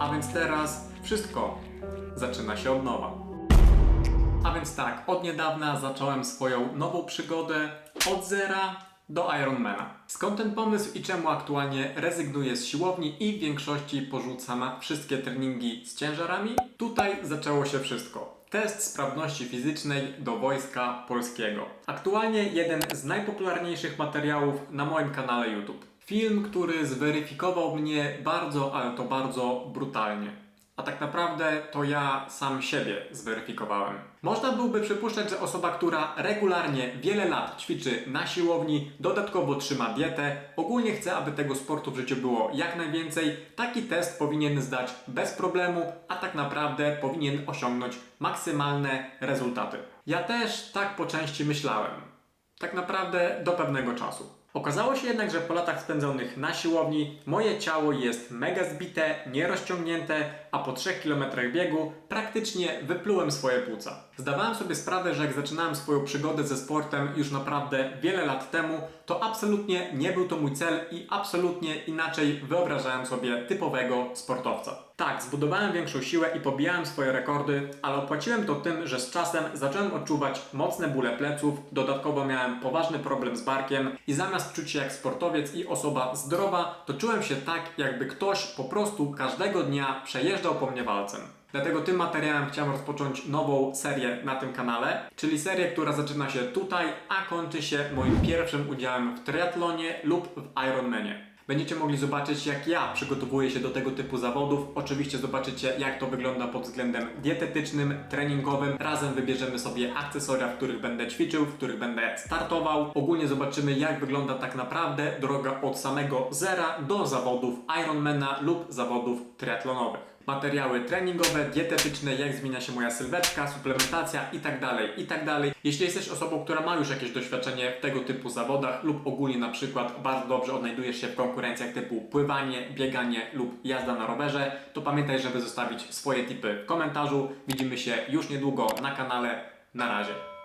A więc teraz wszystko zaczyna się od nowa. A więc tak, od niedawna zacząłem swoją nową przygodę od zera do Ironmana. Skąd ten pomysł i czemu aktualnie rezygnuję z siłowni i w większości porzucam wszystkie treningi z ciężarami? Tutaj zaczęło się wszystko. Test sprawności fizycznej do Wojska Polskiego. Aktualnie jeden z najpopularniejszych materiałów na moim kanale YouTube. Film, który zweryfikował mnie bardzo, ale to bardzo brutalnie. A tak naprawdę to ja sam siebie zweryfikowałem. Można byłoby przypuszczać, że osoba, która regularnie wiele lat ćwiczy na siłowni, dodatkowo trzyma dietę, ogólnie chce, aby tego sportu w życiu było jak najwięcej, taki test powinien zdać bez problemu, a tak naprawdę powinien osiągnąć maksymalne rezultaty. Ja też tak po części myślałem. Tak naprawdę do pewnego czasu. Okazało się jednak, że po latach spędzonych na siłowni moje ciało jest mega zbite, nierozciągnięte, a po 3 km biegu praktycznie wyplułem swoje płuca. Zdawałem sobie sprawę, że jak zaczynałem swoją przygodę ze sportem już naprawdę wiele lat temu, to absolutnie nie był to mój cel i absolutnie inaczej wyobrażałem sobie typowego sportowca. Zbudowałem większą siłę i pobijałem swoje rekordy, ale opłaciłem to tym, że z czasem zacząłem odczuwać mocne bóle pleców, dodatkowo miałem poważny problem z barkiem i zamiast czuć się jak sportowiec i osoba zdrowa, to czułem się tak, jakby ktoś po prostu każdego dnia przejeżdżał po mnie walcem. Dlatego tym materiałem chciałem rozpocząć nową serię na tym kanale, czyli serię, która zaczyna się tutaj, a kończy się moim pierwszym udziałem w triatlonie lub w Ironmanie. Będziecie mogli zobaczyć, jak ja przygotowuję się do tego typu zawodów. Oczywiście zobaczycie, jak to wygląda pod względem dietetycznym, treningowym. Razem wybierzemy sobie akcesoria, w których będę ćwiczył, w których będę startował. Ogólnie zobaczymy, jak wygląda tak naprawdę droga od samego zera do zawodów Ironmana lub zawodów triatlonowych materiały treningowe, dietetyczne, jak zmienia się moja sylwetka, suplementacja itd., itd. Jeśli jesteś osobą, która ma już jakieś doświadczenie w tego typu zawodach lub ogólnie na przykład bardzo dobrze odnajdujesz się w konkurencjach typu pływanie, bieganie lub jazda na rowerze, to pamiętaj, żeby zostawić swoje tipy w komentarzu. Widzimy się już niedługo na kanale. Na razie.